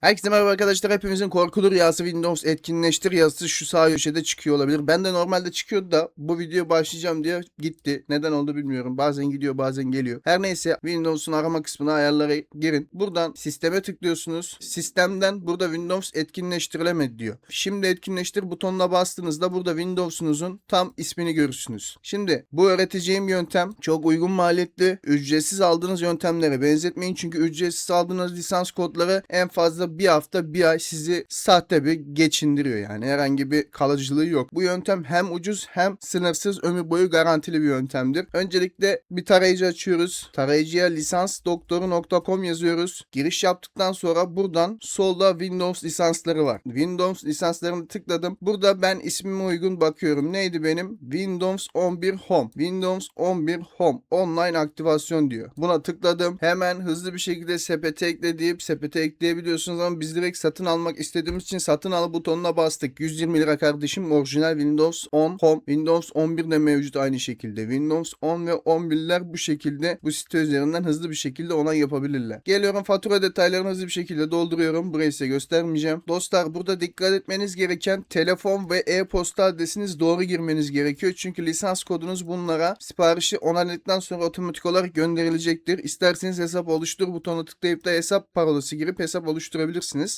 Herkese merhaba arkadaşlar. Hepimizin korkulu rüyası Windows etkinleştir yazısı şu sağ köşede çıkıyor olabilir. Ben de normalde çıkıyordu da bu video başlayacağım diye gitti. Neden oldu bilmiyorum. Bazen gidiyor bazen geliyor. Her neyse Windows'un arama kısmına ayarlara girin. Buradan sisteme tıklıyorsunuz. Sistemden burada Windows etkinleştirilemedi diyor. Şimdi etkinleştir butonuna bastığınızda burada Windows'unuzun tam ismini görürsünüz. Şimdi bu öğreteceğim yöntem çok uygun maliyetli. Ücretsiz aldığınız yöntemlere benzetmeyin. Çünkü ücretsiz aldığınız lisans kodları en fazla bir hafta bir ay sizi sahte bir geçindiriyor yani. Herhangi bir kalıcılığı yok. Bu yöntem hem ucuz hem sınırsız ömür boyu garantili bir yöntemdir. Öncelikle bir tarayıcı açıyoruz. Tarayıcıya lisansdoktoru.com yazıyoruz. Giriş yaptıktan sonra buradan solda Windows lisansları var. Windows lisanslarını tıkladım. Burada ben ismime uygun bakıyorum. Neydi benim? Windows 11 Home. Windows 11 Home online aktivasyon diyor. Buna tıkladım. Hemen hızlı bir şekilde sepete ekle deyip sepete ekleyebiliyorsunuz ama biz direkt satın almak istediğimiz için satın al butonuna bastık. 120 lira kardeşim orijinal Windows 10 Home. Windows 11 de mevcut aynı şekilde. Windows 10 ve 11'ler bu şekilde bu site üzerinden hızlı bir şekilde onay yapabilirler. Geliyorum fatura detaylarını hızlı bir şekilde dolduruyorum. Burayı size göstermeyeceğim. Dostlar burada dikkat etmeniz gereken telefon ve e-posta adresiniz doğru girmeniz gerekiyor. Çünkü lisans kodunuz bunlara siparişi onayladıktan sonra otomatik olarak gönderilecektir. İsterseniz hesap oluştur butonuna tıklayıp da hesap parolası girip hesap oluşturabilirsiniz.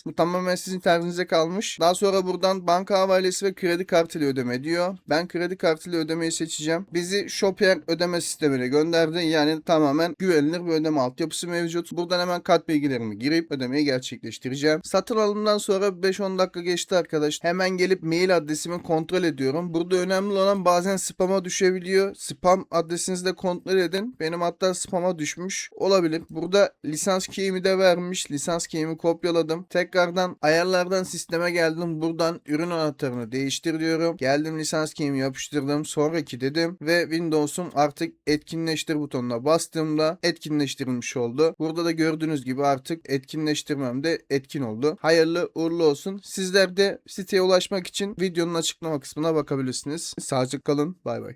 Bu tamamen sizin tercihinize kalmış. Daha sonra buradan banka havalesi ve kredi kartıyla ödeme diyor. Ben kredi kartıyla ödemeyi seçeceğim. Bizi Shoper ödeme sistemine gönderdi. Yani tamamen güvenilir bir ödeme altyapısı mevcut. Buradan hemen kart bilgilerimi girip ödemeyi gerçekleştireceğim. Satın alımdan sonra 5-10 dakika geçti arkadaş. Hemen gelip mail adresimi kontrol ediyorum. Burada önemli olan bazen spama düşebiliyor. Spam adresinizi de kontrol edin. Benim hatta spama düşmüş olabilir. Burada lisans key'imi de vermiş. Lisans key'imi kopyaladım. Tekrardan ayarlardan sisteme geldim. Buradan ürün anahtarını değiştir diyorum. Geldim lisans key'imi yapıştırdım. Sonraki dedim ve Windows'um artık etkinleştir butonuna bastığımda etkinleştirilmiş oldu. Burada da gördüğünüz gibi artık etkinleştirmem de etkin oldu. Hayırlı uğurlu olsun. Sizler de siteye ulaşmak için videonun açıklama kısmına bakabilirsiniz. Sağlıcakla kalın. Bay bay.